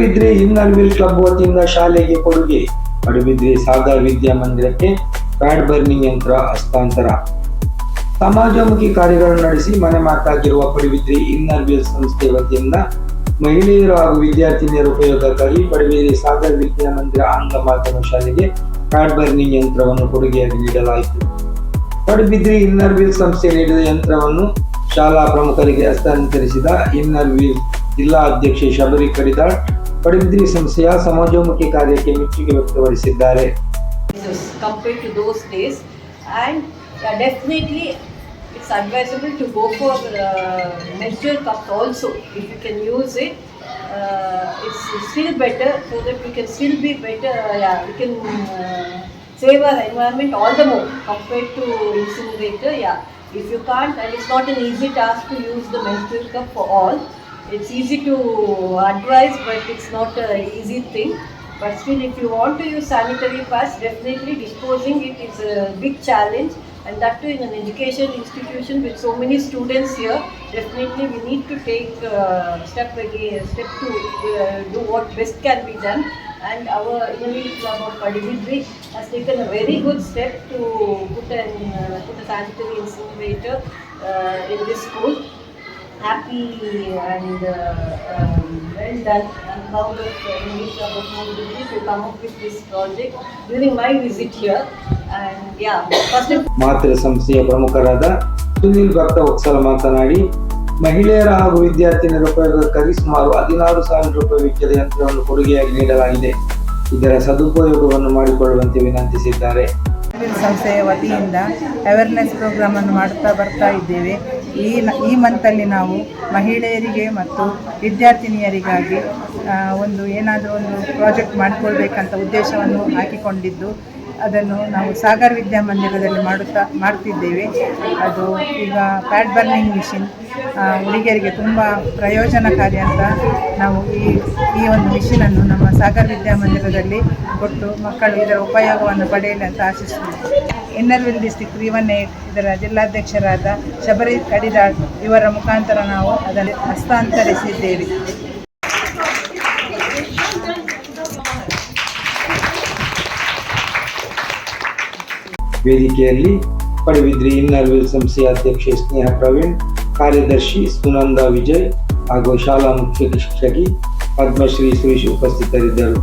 Padubidri inner wheel club ವತಿಯಿಂದ ಶಾಲೆಗೆ ಕೊಡುಗೆ. ಪಡುಬಿದ್ರಿ ಸಾಗರ್ ವಿದ್ಯಾಮಂದಿರಕ್ಕೆ ಪ್ಯಾಡ್ ಬರ್ನಿಂಗ್ ಯಂತ್ರ ಹಸ್ತಾಂತರ. ಸಮಾಜಮುಖಿ ಕಾರ್ಯಗಳನ್ನು ನಡೆಸಿ ಮನೆ ಮಾತಾಗಿರುವ ಪಡುಬಿದ್ರಿ ಇನ್ನರ್ ವೀಲ್ ಸಂಸ್ಥೆ ವತಿಯಿಂದ ಮಹಿಳೆಯರು ಹಾಗೂ ವಿದ್ಯಾರ್ಥಿನಿಯರ ಉಪಯೋಗಕ್ಕಾಗಿ ಪಡುಬಿದ್ರಿ ಸಾಗರ್ ವಿದ್ಯಾಮಂದಿರ ಆಂಗ್ಲ ಮಾಧ್ಯಮ ಶಾಲೆಗೆ ಪ್ಯಾಡ್ ಬರ್ನಿಂಗ್ ಯಂತ್ರವನ್ನು ಕೊಡುಗೆಯಾಗಿ ನೀಡಲಾಯಿತು. ಪಡುಬಿದ್ರಿ ಇನ್ನರ್ ವೀಲ್ ಸಂಸ್ಥೆ ನೀಡಿದ ಯಂತ್ರವನ್ನು ಶಾಲಾ ಪ್ರಮುಖರಿಗೆ ಹಸ್ತಾಂತರಿಸಿದ ಇನ್ನರ್ ವೀಲ್ ಜಿಲ್ಲಾ ಅಧ್ಯಕ್ಷೆ ಶಬರಿ ಕಡಿದಾಳ್ ಪಡುಬಿದ್ರಿ ಸಂಸ್ಥೆಯ ಸಮಾಜೋಮುಖಿ ಕಾರ್ಯಕ್ಕೆ ಮೆಚ್ಚುಗೆ ವ್ಯಕ್ತಪಡಿಸಿದ್ದಾರೆ Jesus compared to those days and yeah, definitely it's advisable to go for uh, menstrual cups also if you can use it uh, it's still better so that we can still be better uh, yeah we can uh, save our environment all the more compared to incinerator yeah if you can't and it's not an easy task to use the menstrual cup for all It's easy to advise but it's not an easy thing but still, if you want to use sanitary pads, definitely disposing it is a big challenge. And that too in an education institution with so many students here, definitely we need to take uh, step again, step to uh, do what best can be done. And our Innovative Club of Padibidri has taken a very good step to put, an, uh, put a sanitary incinerator uh, in this school happy and well done well done. I'm proud of uh, English of Mobility to come up with this project during my visit here. And yeah, first ಮಾತೃ ಸಂಸ್ಥೆಯ ಪ್ರಮುಖರಾದ ಸುನೀಲ್ ಭಕ್ತ ವತ್ಸಲ ಮಾತನಾಡಿ ಮಹಿಳೆಯರ ಹಾಗೂ ವಿದ್ಯಾರ್ಥಿನಿಯರ ಉಪಯೋಗಕ್ಕಾಗಿ ಸುಮಾರು ಹದಿನಾರು ಸಾವಿರ ರೂಪಾಯಿ ವೆಚ್ಚದ ಯಂತ್ರವನ್ನು ಕೊಡುಗೆಯಾಗಿ ನೀಡಲಾಗಿದೆ ಇದರ ಸದುಪಯೋಗವನ್ನು ಮಾಡಿಕೊಳ್ಳುವಂತೆ ವಿನಂತಿಸಿದ್ದಾರೆ ಸಂಸ್ಥೆಯ ವತಿಯಿಂದ ಅವೇರ್ನೆಸ್ ಪ್ರೋಗ್ರಾಮನ್ನು ಮಾಡ್ತಾ ಬರ್ತಾ ಇದ್ದೇವೆ ಈ ಈ ಮಂತಲ್ಲಿ ನಾವು ಮಹಿಳೆಯರಿಗೆ ಮತ್ತು ವಿದ್ಯಾರ್ಥಿನಿಯರಿಗಾಗಿ ಒಂದು ಏನಾದರೂ ಒಂದು ಪ್ರಾಜೆಕ್ಟ್ ಮಾಡಿಕೊಳ್ಬೇಕಂತ ಉದ್ದೇಶವನ್ನು ಹಾಕಿಕೊಂಡಿದ್ದು, ಅದನ್ನು ನಾವು ಸಾಗರ್ ವಿದ್ಯಾಮಂದಿರದಲ್ಲಿ ಮಾಡುತ್ತಾ, ಮಾಡ್ತಿದ್ದೇವೆ. ಅದು ಈಗ ಪ್ಯಾಡ್ ಬರ್ನಿಂಗ್ ಮಿಷಿನ್ ಹುಡುಗಿಯರಿಗೆ ತುಂಬ ಪ್ರಯೋಜನಕಾರಿ ಅಂತ ನಾವು ಈ ಈ ಒಂದು ಮಿಷಿನನ್ನು ನಮ್ಮ ಸಾಗರ್ ವಿದ್ಯಾಮಂದಿರದಲ್ಲಿ ಕೊಟ್ಟು ಮಕ್ಕಳು ಇದರ ಉಪಯೋಗವನ್ನು ಪಡೆಯಲಿ ಅಂತ ಆಶಿಸುತ್ತೇವೆ ಇನ್ನರ್ವಿಲ್ ಡಿಸ್ಟಿಕ್ ತ್ರೀ ಇದರ ಜಿಲ್ಲಾಧ್ಯಕ್ಷರಾದ ಶಬರಿ ಕಡಿದಾಳ್ ಇವರ ಮುಖಾಂತರ ನಾವು ಅದನ್ನು ಹಸ್ತಾಂತರಿಸಿದ್ದೇವೆ. ವೇದಿಕೆಯಲ್ಲಿ ಪಡುಬಿದ್ರಿ ಇನ್ನರ್ ವಿಲ್ ಸಂಸ್ಥೆಯ ಅಧ್ಯಕ್ಷೆ ಸ್ನೇಹ ಪ್ರವೀಣ್, ಕಾರ್ಯದರ್ಶಿ ಸುನಂದ ವಿಜಯ್ ಹಾಗೂ ಶಾಲಾ ಮುಖ್ಯ ಶಿಕ್ಷಕಿ ಪದ್ಮಶ್ರೀ ಸುರೇಶ್ ಉಪಸ್ಥಿತರಿದ್ದರು.